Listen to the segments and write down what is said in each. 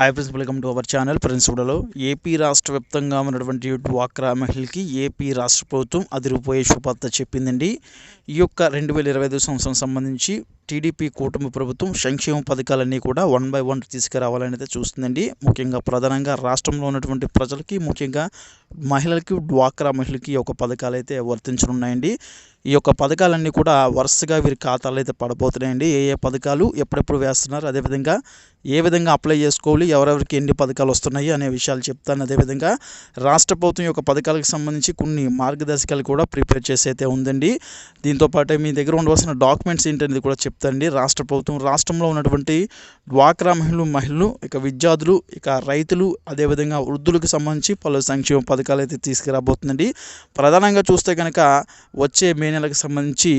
Hi friends welcome to our channel ప్రిన్సిపల్లో AP రాష్ట్ర వ్యాప్తంగా ఉన్నటువంటి డ్వాక్రా మహిళకి ఏపీ రాష్ట్ర ప్రభుత్వం అదిరిపోయే శుభార్త చెప్పిందండి. ఈ యొక్క రెండు వేల ఇరవై ఐదు సంవత్సరం సంబంధించి టీడీపీ కూటమి ప్రభుత్వం సంక్షేమ పథకాలన్నీ కూడా వన్ బై వన్ తీసుకురావాలని అయితే చూస్తుందండి. ముఖ్యంగా ప్రధానంగా రాష్ట్రంలో ఉన్నటువంటి ప్రజలకి ముఖ్యంగా మహిళలకి డ్వాక్రా మహిళలకి ఈ యొక్క పథకాలు అయితే వర్తించనున్నాయండి. ఈ యొక్క పథకాలన్నీ కూడా వరుసగా వీరి ఖాతాలు అయితే పడబోతున్నాయండి. ఏ ఏ పథకాలు ఎప్పుడెప్పుడు వేస్తున్నారు అదేవిధంగా ఏ విధంగా అప్లై చేసుకోవాలి ఎవరెవరికి ఎన్ని పథకాలు వస్తున్నాయి అనే విషయాలు చెప్తాను. అదేవిధంగా రాష్ట్ర ప్రభుత్వం యొక్క పథకాలకు సంబంధించి కొన్ని మార్గదర్శకాలు కూడా ప్రిపేర్ చేసి అయితే ఉందండి. దీంతోపాటు మీ దగ్గర ఉండవలసిన డాక్యుమెంట్స్ ఏంటనేది కూడా చెప్తానండి. రాష్ట్ర ప్రభుత్వం రాష్ట్రంలో ఉన్నటువంటి డ్వాక్రా మహిళలు మహిళలు ఇక విద్యార్థులు ఇక రైతులు అదేవిధంగా వృద్ధులకు సంబంధించి పలు సంక్షేమ పథకాలు అయితే తీసుకురాబోతుందండి. ప్రధానంగా చూస్తే కనుక వచ్చే మే నెలకు సంబంధించి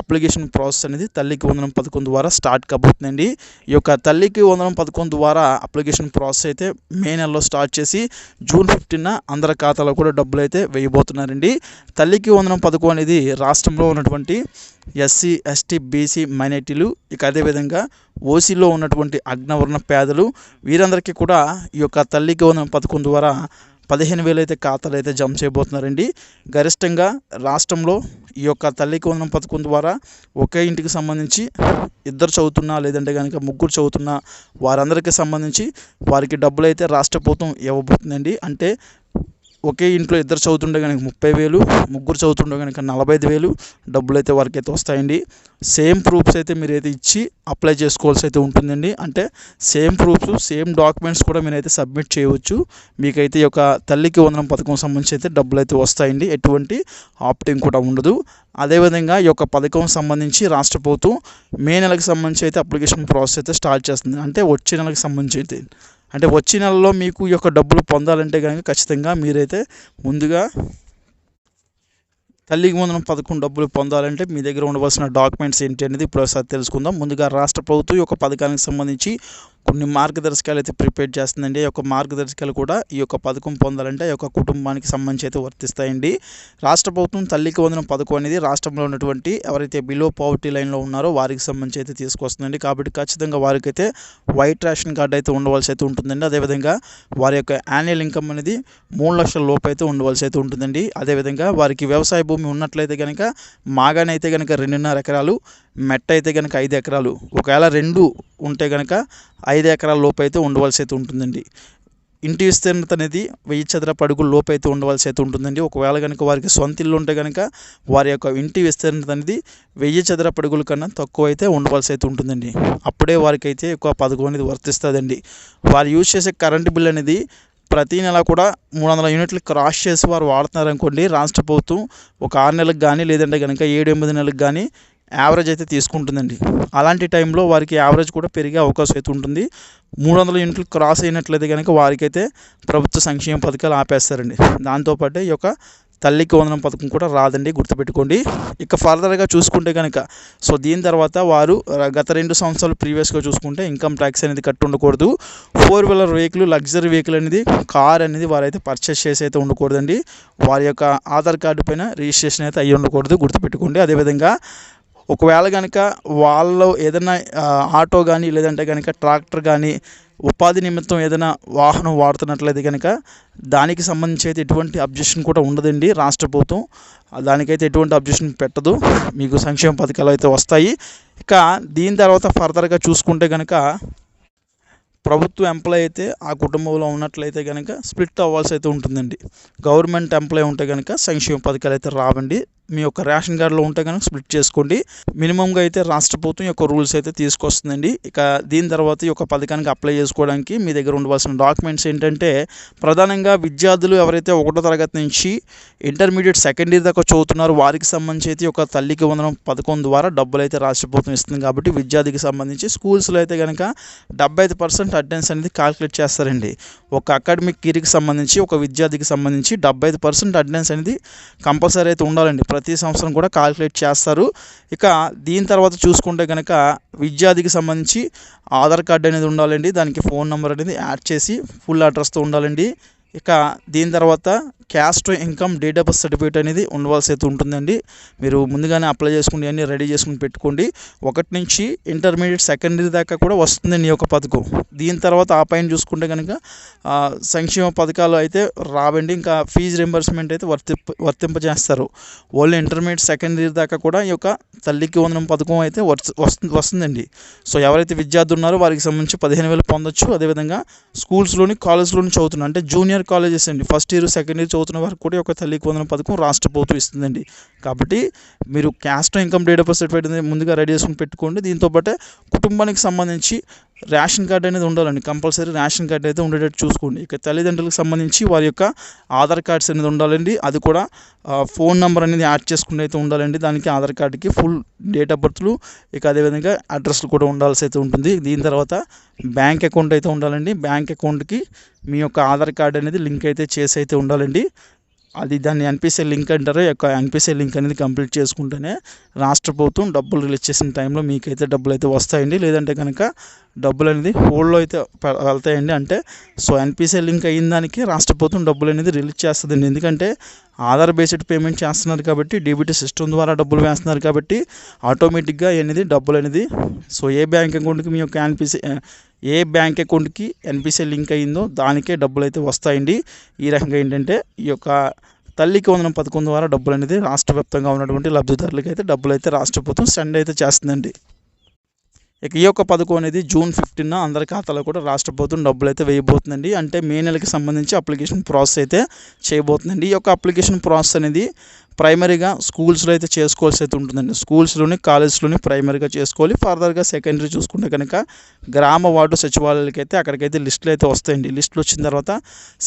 అప్లికేషన్ ప్రాసెస్ అనేది తల్లికి వందనం పథకం ద్వారా స్టార్ట్ కాబోతుందండి. ఈ యొక్క తల్లికి వందనం పథకం ద్వారా అప్లికేషన్ ప్రాసెస్ అయితే మే నెలలో స్టార్ట్ చేసి జూన్ ఫిఫ్టీన్ అందరి ఖాతాలో కూడా డబ్బులు అయితే వేయబోతున్నారండి. తల్లికి వందనం పథకం అనేది రాష్ట్రంలో ఉన్నటువంటి ఎస్సీ ఎస్టీ బీసీ మైనార్టీలు ఇక అదేవిధంగా ఓసీలో ఉన్నటువంటి అగ్నవర్ణ పేదలు వీరందరికీ కూడా ఈ యొక్క తల్లికి వందనం పథకం ద్వారా పదిహేను వేలు అయితే ఖాతాలు అయితే జమ చేయబోతున్నారండి. గరిష్టంగా రాష్ట్రంలో ఈ యొక్క తల్లికి వందనం పథకం ద్వారా ఒకే ఇంటికి సంబంధించి ఇద్దరు చదువుతున్నా లేదంటే కనుక ముగ్గురు చదువుతున్నా వారందరికీ సంబంధించి వారికి డబ్బులు అయితే రాష్ట్ర ప్రభుత్వం ఇవ్వబోతుందండి. అంటే ఒకే ఇంట్లో ఇద్దరు చదువుతుండే కనుక ముప్పై వేలు ముగ్గురు చదువుతుండే కనుక నలభై ఐదు వేలు డబ్బులు అయితే వారికి అయితే వస్తాయండి. సేమ్ ప్రూఫ్స్ అయితే మీరైతే ఇచ్చి అప్లై చేసుకోవాల్సి అయితే ఉంటుందండి. అంటే సేమ్ ప్రూఫ్స్ సేమ్ డాక్యుమెంట్స్ కూడా మీరైతే సబ్మిట్ చేయవచ్చు. మీకైతే ఈ యొక్క తల్లికి వందనం పథకం సంబంధించి అయితే డబ్బులు అయితే వస్తాయండి. ఎటువంటి ఆప్టింగ్ కూడా ఉండదు. అదేవిధంగా ఈ యొక్క పథకం సంబంధించి రాష్ట్ర ప్రభుత్వం మే నెలకు సంబంధించి అయితే అప్లికేషన్ ప్రాసెస్ అయితే స్టార్ట్ చేస్తుంది. అంటే వచ్చే నెలకు సంబంధించి అయితే అంటే వచ్చే నెలలో మీకు ఈ యొక్క డబ్బులు పొందాలంటే కనుక ఖచ్చితంగా మీరైతే ముందుగా తల్లికి వందనం పథకం డబ్బులు పొందాలంటే మీ దగ్గర ఉండవలసిన డాక్యుమెంట్స్ ఏంటి అనేది ఇప్పుడు ఒకసారి తెలుసుకుందాం. ముందుగా రాష్ట్ర ప్రభుత్వం ఈ యొక్క పథకానికి సంబంధించి కొన్ని మార్గదర్శకాలు అయితే ప్రిపేర్ చేస్తుందండి. ఈ యొక్క మార్గదర్శకాలు కూడా ఈ యొక్క పథకం పొందాలంటే ఈ యొక్క కుటుంబానికి సంబంధించి అయితే వర్తిస్తాయండి. రాష్ట్ర ప్రభుత్వం తల్లికి వందనం పథకం అనేది రాష్ట్రంలో ఉన్నటువంటి ఎవరైతే బిలో పావర్టీ లైన్లో ఉన్నారో వారికి సంబంధించి అయితే తీసుకొస్తుందండి. కాబట్టి ఖచ్చితంగా వారికైతే వైట్ రేషన్ కార్డు అయితే ఉండవలసి అయితే ఉంటుందండి. అదేవిధంగా వారి యొక్క యాన్యువల్ ఇన్కమ్ అనేది మూడు లక్షల లోపు అయితే ఉండవలసి అయితే ఉంటుందండి. అదేవిధంగా వారికి వ్యవసాయ భూమి ఉన్నట్లయితే కనుక మాగానైతే కనుక రెండున్నర ఎకరాలు మెట్ట అయితే కనుక ఐదు ఎకరాలు. ఒకవేళ రెండు ఉంటే కనుక ఐదు ఎకరాల లోపు అయితే ఉండవలసి అయితే ఉంటుందండి. ఇంటి విస్తీర్ణత అనేది వెయ్యి చదరపు అడుగుల లోపు అయితే ఉండవలసి అయితే ఉంటుందండి. ఒకవేళ కనుక వారికి సొంత ఇల్లు ఉంటే కనుక వారి యొక్క ఇంటి విస్తీర్ణత అనేది వెయ్యి చదరపు అడుగుల కన్నా తక్కువ అయితే ఉండవలసి అయితే ఉంటుందండి. అప్పుడే వారికి అయితే ఎక్కువ పథకం అనేది వర్తిస్తుందండి. వారు యూజ్ చేసే కరెంటు బిల్ అనేది ప్రతి నెల కూడా మూడు వందల యూనిట్లు క్రాస్ చేసి వారు వాడుతున్నారు అనుకోండి రాష్ట్ర ప్రభుత్వం ఒక ఆరు నెలలకు కానీ లేదంటే కనుక ఏడు ఎనిమిది నెలలకు కానీ యావరేజ్ అయితే తీసుకుంటుందండి. అలాంటి టైంలో వారికి యావరేజ్ కూడా పెరిగే అవకాశం అయితే ఉంటుంది. మూడు వందల యూనిట్లు క్రాస్ అయినట్లయితే కనుక వారికైతే ప్రభుత్వ సంక్షేమ పథకాలు ఆపేస్తారండి. దాంతోపాటు ఈ యొక్క తల్లికి వందనం పథకం కూడా రాదండి గుర్తుపెట్టుకోండి. ఇక ఫర్దర్గా చూసుకుంటే కనుక సో దీని తర్వాత వారు గత రెండు సంవత్సరాలు ప్రీవియస్గా చూసుకుంటే ఇన్కమ్ ట్యాక్స్ అనేది కట్టి ఉండకూడదు. Four wheeler vehicle luxury vehicle అనేది కార్ అనేది వారైతే పర్చేస్ చేసి అయితే ఉండకూడదండి. వారి యొక్క ఆధార్ కార్డు పైన రిజిస్ట్రేషన్ అయితే అయ్యి ఉండకూడదు గుర్తుపెట్టుకోండి. అదేవిధంగా ఒకవేళ కనుక వాళ్ళు ఏదైనా ఆటో కానీ లేదంటే కనుక ట్రాక్టర్ కానీ ఉపాధి నిమిత్తం ఏదైనా వాహనం వాడుతున్నట్లయితే కనుక దానికి సంబంధించి అయితే ఎటువంటి అబ్జెక్షన్ కూడా ఉండదండి రాష్ట్ర ప్రభుత్వం. దానికైతే ఎటువంటి అబ్జెక్షన్ పెట్టదు. మీకు సంక్షేమ పథకాలు అయితే వస్తాయి. ఇక దీని తర్వాత ఫర్దర్గా చూసుకుంటే కనుక ప్రభుత్వ ఎంప్లాయ్ అయితే ఆ కుటుంబంలో ఉన్నట్లయితే కనుక స్ప్లిట్ అవ్వాల్సి అయితే ఉంటుందండి. గవర్నమెంట్ ఎంప్లాయ్ ఉంటే కనుక సంక్షేమ పథకాలు అయితే రావండి. మీ యొక్క రేషన్ కార్డులో ఉంటే కనుక స్ప్లిట్ చేసుకోండి. మినిమంగా అయితే రాష్ట్ర ప్రభుత్వం యొక్క రూల్స్ అయితే తీసుకొస్తుందండి. ఇక దీని తర్వాత ఈ యొక్క పథకానికి అప్లై చేసుకోవడానికి మీ దగ్గర ఉండవలసిన డాక్యుమెంట్స్ ఏంటంటే ప్రధానంగా విద్యార్థులు ఎవరైతే ఒకటో తరగతి నుంచి ఇంటర్మీడియట్ సెకండ్ ఇయర్ దాకా చదువుతున్నారో వారికి సంబంధించి అయితే ఒక తల్లికి వందనం పథకం ద్వారా డబ్బులు అయితే రాష్ట్ర ప్రభుత్వం ఇస్తుంది కాబట్టి విద్యార్థికి సంబంధించి స్కూల్స్లో అయితే కనుక డెబ్బై ఐదు పర్సెంట్ అటెండెన్స్ అనేది కాల్కులేట్ చేస్తారండి. ఒక అకాడమిక్ ఇయర్కి సంబంధించి ఒక విద్యార్థికి సంబంధించి డెబ్బై ఐదు పర్సెంట్ అటెండెన్స్ అనేది కంపల్సరీ అయితే ఉండాలండి. ప్రతి సంవత్సరం కూడా కాల్కులేట్ చేస్తారు. ఇక దీని తర్వాత చూసుకుంటే కనుక విద్యార్థికి సంబంధించి ఆధార్ కార్డు అనేది ఉండాలండి. దానికి ఫోన్ నెంబర్ అనేది యాడ్ చేసి ఫుల్ అడ్రస్తో ఉండాలండి. ఇక దీని తర్వాత caste income date of birth certificate అనేది ఉండవలసి అయితే ఉంటుందండి. మీరు ముందుగానే అప్లై చేసుకుని అన్నీ రెడీ చేసుకుని పెట్టుకోండి. ఒకటి నుంచి ఇంటర్మీడియట్ సెకండరీ దాకా కూడా వస్తుందండి ఈ యొక్క పథకం. దీని తర్వాత ఆ పైన చూసుకుంటే కనుక సంక్షేమ పథకాలు అయితే రావండి. ఇంకా ఫీజు రింబర్స్మెంట్ అయితే వర్తింప వర్తింపజేస్తారు. ఓన్లీ ఇంటర్మీడియట్ సెకండరీ దాకా కూడా ఈ యొక్క తల్లికి వందనం పథకం అయితే వస్తుంది వస్తుందండి. సో ఎవరైతే విద్యార్థులు ఉన్నారో వారికి సంబంధించి పదిహేను వేలు పొందొచ్చు. అదేవిధంగా స్కూల్స్లోని కాలేజ్లోని చదువుతున్నారు. అంటే జూనియర్ కాలేజెస్ అండి. ఫస్ట్ ఇయర్ సెకండ్ ఇయర్ చదువుతున్న వారికి కూడా ఒక తల్లికి వందన పథకం రాష్ట్ర ప్రభుత్వం ఇస్తుందండి. కాబట్టి మీరు caste income date of certificate ముందుగా రెడీ చేసుకుని పెట్టుకోండి. దీంతో పాటే కుటుంబానికి సంబంధించి రేషన్ కార్డు అనేది ఉండాలండి కంపల్సరీ రేషన్ కార్డు అయితే ఉండేటట్టు చూసుకోండి. ఇక తల్లిదండ్రులకు సంబంధించి వారి యొక్క ఆధార్ కార్డ్స్ అనేది ఉండాలండి. అది కూడా ఫోన్ నెంబర్ అనేది యాడ్ చేసుకుంటే అయితే ఉండాలండి. దానికి ఆధార్ కార్డుకి ఫుల్ డేట్ ఆఫ్ బర్త్లు ఇక అదేవిధంగా అడ్రస్లు కూడా ఉండాల్సి అయితే ఉంటుంది. దీని తర్వాత బ్యాంక్ అకౌంట్ అయితే ఉండాలండి. బ్యాంక్ అకౌంట్కి మీ యొక్క ఆధార్ కార్డు అనేది లింక్ అయితే చేసి అయితే ఉండాలండి. అది దాన్ని ఎన్పిసి లింక్ అంటారు. యొక్క ఎన్పిసి లింక్ అనేది కంప్లీట్ చేసుకుంటేనే రాష్ట్ర ప్రభుత్వం డబ్బులు రిలీజ్ చేసిన టైంలో మీకైతే డబ్బులు అయితే వస్తాయండి. లేదంటే కనుక డబ్బులు అనేది హోల్డ్లో అయితే వెళ్తాయండి అంటే సో ఎన్పిసి లింక్ అయిన దానికి రాష్ట్ర ప్రభుత్వం డబ్బులు అనేది రిలీజ్ చేస్తుందండి. ఎందుకంటే ఆధార్ బేస్డ్ పేమెంట్ చేస్తున్నారు కాబట్టి డీబీటీ సిస్టమ్ ద్వారా డబ్బులు వేస్తున్నారు కాబట్టి ఆటోమేటిక్గా అనేది డబ్బులు అనేది. సో ఏ బ్యాంక్ అకౌంట్కి మీ యొక్క ఎన్పిసి ఏ బ్యాంక్ అకౌంట్కి ఎన్పిసి లింక్ అయ్యిందో దానికే డబ్బులు అయితే వస్తాయండి. ఈ రకంగా ఏంటంటే ఈ యొక్క తల్లికి వందనం పథకం ద్వారా డబ్బులు అనేది రాష్ట్ర వ్యాప్తంగా ఉన్నటువంటి లబ్ధిదారులకి అయితే డబ్బులు అయితే రాష్ట్ర ప్రభుత్వం సెండ్ అయితే చేస్తుందండి. ఇక ఈ యొక్క పథకం అనేది జూన్ ఫిఫ్టీన్ అందరి ఖాతాలో కూడా రాష్ట్ర ప్రభుత్వం డబ్బులు అయితే వేయబోతుందండి. అంటే మే నెలకి సంబంధించి అప్లికేషన్ ప్రాసెస్ అయితే చేయబోతుందండి. ఈ యొక్క అప్లికేషన్ ప్రాసెస్ అనేది ప్రైమరీగా స్కూల్స్లో అయితే చేసుకోవాల్సి అయితే ఉంటుందండి. స్కూల్స్లోని కాలేజ్లోని ప్రైమరీగా చేసుకోవాలి. ఫర్దర్గా సెకండరీ చూసుకుంటే కనుక గ్రామ వార్డు సచివాలయాలకి అయితే అక్కడికైతే లిస్టులు అయితే వస్తాయండి. లిస్టులు వచ్చిన తర్వాత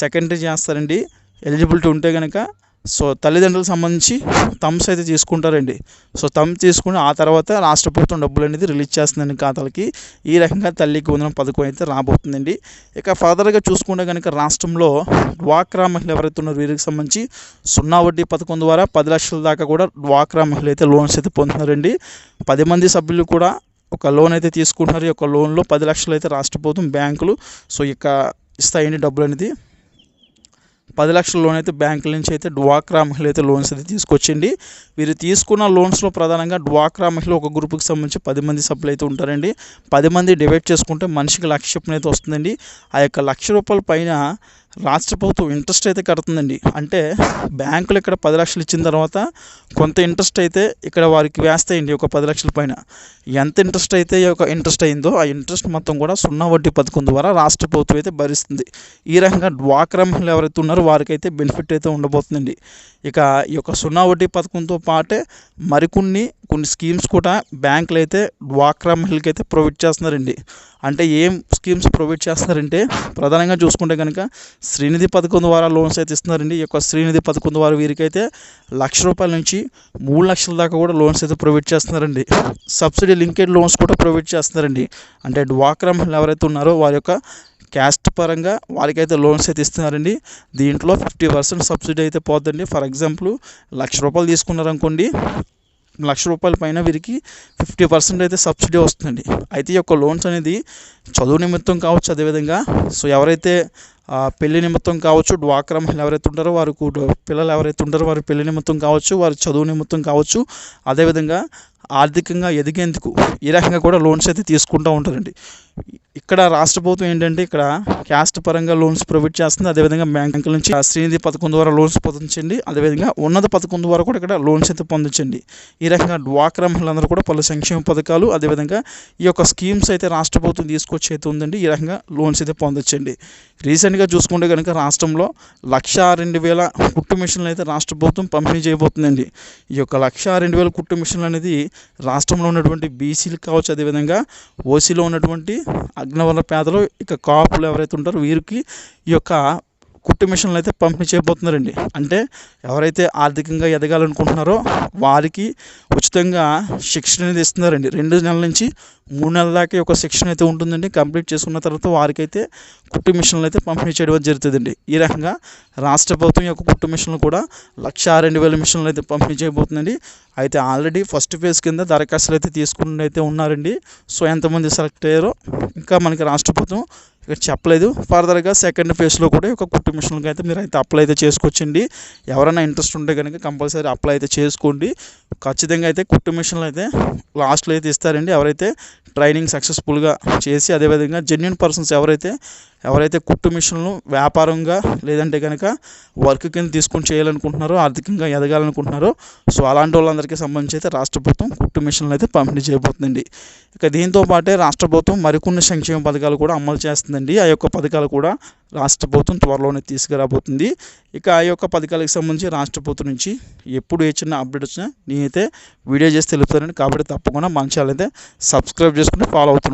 సెకండరీ చేస్తారండి. ఎలిజిబిలిటీ ఉంటే కనుక సో తల్లిదండ్రులకు సంబంధించి థమ్స్ అయితే తీసుకుంటారండి. సో థమ్ తీసుకుని ఆ తర్వాత రాష్ట్ర ప్రభుత్వం డబ్బులు అనేది రిలీజ్ చేస్తుందండి ఖాతాలకి. ఈ రకంగా తల్లికి వందనం పథకం అయితే రాబోతుందండి. ఇక ఫర్దర్గా చూసుకుంటే కనుక రాష్ట్రంలో డ్వాక్రా మహిళ ఎవరైతే ఉన్నారో వీరికి సంబంధించి సున్నా వడ్డీ పథకం ద్వారా పది లక్షల దాకా కూడా డ్వాక్రా మహిళలు అయితే లోన్స్ అయితే పొందుతున్నారండి. పది మంది సభ్యులు కూడా ఒక లోన్ అయితే తీసుకుంటున్నారు. ఈ యొక్క లోన్లో పది లక్షలు అయితే రాష్ట్ర ప్రభుత్వం బ్యాంకులు సో ఇక ఇస్తాయండి డబ్బులు అనేది. పది లక్షల లోన్ అయితే బ్యాంకుల నుంచి అయితే డ్వాక్రా మహిళ అయితే లోన్స్ అయితే తీసుకొచ్చింది. వీరు తీసుకున్న లోన్స్లో ప్రధానంగా డ్వాక్రా మహిళ ఒక గ్రూప్కి సంబంధించి పది మంది సభ్యులు అయితే ఉంటారండి. పది మంది డివైడ్ చేసుకుంటే మనిషికి లక్ష చొప్పున అయితే వస్తుందండి. ఆ యొక్క లక్ష రూపాయల పైన రాష్ట్ర ప్రభుత్వం ఇంట్రెస్ట్ అయితే కడుతుందండి. అంటే బ్యాంకులు ఇక్కడ పది లక్షలు ఇచ్చిన తర్వాత కొంత ఇంట్రెస్ట్ అయితే ఇక్కడ వారికి వేస్తాయండి ఒక పది లక్షల పైన. ఎంత ఇంట్రెస్ట్ అయితే ఈ యొక్క ఇంట్రెస్ట్ అయిందో ఆ ఇంట్రెస్ట్ మొత్తం కూడా సున్నా వడ్డీ పథకం ద్వారా రాష్ట్ర ప్రభుత్వం అయితే భరిస్తుంది. ఈ రకంగా డ్వాక్రా మహిళలు ఎవరైతే ఉన్నారో వారికైతే బెనిఫిట్ అయితే ఉండబోతుందండి. ఇక ఈ యొక్క సున్నా వడ్డీ పథకంతో పాటే మరికొన్ని కొన్ని స్కీమ్స్ కూడా బ్యాంకులు అయితే డ్వాక్రా మహిళకి అయితే ప్రొవైడ్ చేస్తున్నారండి. అంటే ఏం స్కీమ్స్ ప్రొవైడ్ చేస్తున్నారంటే ప్రధానంగా చూసుకుంటే కనుక శ్రీనిధి పథకం ద్వారా లోన్స్ అయితే ఇస్తున్నారండి. ఈ యొక్క శ్రీనిధి పథకం ద్వారా వీరికైతే లక్ష రూపాయల నుంచి మూడు లక్షల దాకా కూడా లోన్స్ అయితే ప్రొవైడ్ చేస్తున్నారండి. సబ్సిడీ లింకేడ్ లోన్స్ కూడా ప్రొవైడ్ చేస్తున్నారండి. అంటే డ్వాక్రా మహిళలు ఎవరైతే ఉన్నారో వారి యొక్క క్యాస్ట్ పరంగా వారికైతే లోన్స్ అయితే ఇస్తున్నారండి. దీంట్లో ఫిఫ్టీ పర్సెంట్ సబ్సిడీ అయితే పోతుందండి ఫర్ ఎగ్జాంపుల్ లక్ష రూపాయలు తీసుకున్నారనుకోండి లక్ష రూపాయల పైన వీరికి ఫిఫ్టీ పర్సెంట్ అయితే సబ్సిడీ వస్తుందండి అయితే ఈ యొక్క లోన్స్ అనేది చదువు నిమిత్తం కావచ్చు అదేవిధంగా సో ఎవరైతే పెళ్ళి నిమిత్తం కావచ్చు డ్వాక్రా మహిళలు ఎవరైతే ఉంటారో వారు కూడా- పిల్లలు ఎవరైతే ఉంటారో వారి పెళ్ళి నిమిత్తం కావచ్చు వారి చదువు నిమిత్తం కావచ్చు అదేవిధంగా ఆర్థికంగా ఎదిగేందుకు ఈ రకంగా కూడా లోన్స్ అయితే తీసుకుంటూ ఉంటారండి. ఇక్కడ రాష్ట్ర ప్రభుత్వం ఏంటంటే ఇక్కడ క్యాస్ట్ పరంగా లోన్స్ ప్రొవైడ్ చేస్తుంది. అదేవిధంగా బ్యాంకుల నుంచి శ్రీనిధి పథకం ద్వారా లోన్స్ పొందించండి. అదేవిధంగా ఉన్నత పథకం ద్వారా కూడా ఇక్కడ లోన్స్ అయితే పొందించండి. ఈ రకంగా డ్వాక్రా మహిళలందరూ కూడా పలు సంక్షేమ పథకాలు అదేవిధంగా ఈ యొక్క స్కీమ్స్ అయితే రాష్ట్ర ప్రభుత్వం తీసుకొచ్చి అయితే ఉందండి. ఈ రకంగా లోన్స్ అయితే పొందొచ్చండి. రీసెంట్గా చూసుకుంటే కనుక రాష్ట్రంలో లక్ష రెండు వేల కుట్టు మిషన్లు అయితే రాష్ట్ర ప్రభుత్వం పంపిణీ చేయబోతుందండి. ఈ యొక్క లక్ష రెండు వేల కుట్టు మిషన్లు అనేది రాష్ట్రంలో ఉన్నటువంటి బీసీలు కావచ్చు అదేవిధంగా ఓసీలో ఉన్నటువంటి అగ్నవర్ణ పేదలు ఇక కాపులు ఎవరైతే ఉంటారో వీరికి ఈ యొక్క కుట్టు మిషన్లు అయితే పంపిణీ చేయబోతున్నారండి. అంటే ఎవరైతే ఆర్థికంగా ఎదగాలనుకుంటున్నారో వారికి ఉచితంగా శిక్షణ అనేది ఇస్తున్నారండి. రెండు నెలల నుంచి మూడు నెలల దాకా ఒక యొక్క శిక్షణ అయితే ఉంటుందండి. కంప్లీట్ చేసుకున్న తర్వాత వారికైతే కుట్టు మిషన్లు అయితే పంపిణీ చేయడం జరుగుతుందండి. ఈ రకంగా రాష్ట్ర ప్రభుత్వం యొక్క కుట్టు మిషన్లు కూడా లక్ష రెండు వేల మిషన్లు అయితే పంపిణీ చేయబోతుందండి. అయితే ఆల్రెడీ ఫస్ట్ ఫేజ్ కింద దరఖాస్తులు అయితే తీసుకుని అయితే ఉన్నారండి. సో ఎంతమంది సెలెక్ట్ అయ్యారో ఇంకా మనకి రాష్ట్ర ప్రభుత్వం ఇక్కడ చెప్పలేదు. ఫర్దర్గా సెకండ్ ఫేజ్లో కూడా ఒక కుట్టు మిషన్కి అయితే మీరు అయితే అప్లై అయితే చేసుకోవచ్చండి. ఎవరైనా ఇంట్రెస్ట్ ఉంటే కనుక కంపల్సరీ అప్లై అయితే చేసుకోండి. ఖచ్చితంగా అయితే కుట్టు మిషన్లు అయితే లాస్ట్లో అయితే ఇస్తారండి. ఎవరైతే ట్రైనింగ్ సక్సెస్ఫుల్గా చేసి అదేవిధంగా జెన్యున్ పర్సన్స్ ఎవరైతే ఎవరైతే కుట్టు మిషన్లు వ్యాపారంగా లేదంటే కనుక వర్క్ కింద తీసుకొని చేయాలనుకుంటున్నారో ఆర్థికంగా ఎదగాలనుకుంటున్నారో సో అలాంటి వాళ్ళందరికీ సంబంధించి అయితే రాష్ట్ర ప్రభుత్వం కుట్టు మిషన్లు అయితే పంపిణీ చేయబోతుందండి. ఇక దీంతో పాటే రాష్ట్ర ప్రభుత్వం మరికొన్ని సంక్షేమ పథకాలు కూడా అమలు చేస్తుందండి. ఆ యొక్క పథకాలు కూడా రాష్ట్ర ప్రభుత్వం త్వరలోనే తీసుకురాబోతుంది. ఇక ఆ యొక్క పథకాలకు సంబంధించి రాష్ట్ర ప్రభుత్వం నుంచి ఎప్పుడు ఏ చిన్న అప్డేట్ వచ్చినా నేనైతే వీడియో చేసి తెలుపుతానండి. కాబట్టి తప్పకుండా మన ఛానల్ అయితే సబ్స్క్రైబ్ చేసుకుని ఫాలో అవుతున్నాను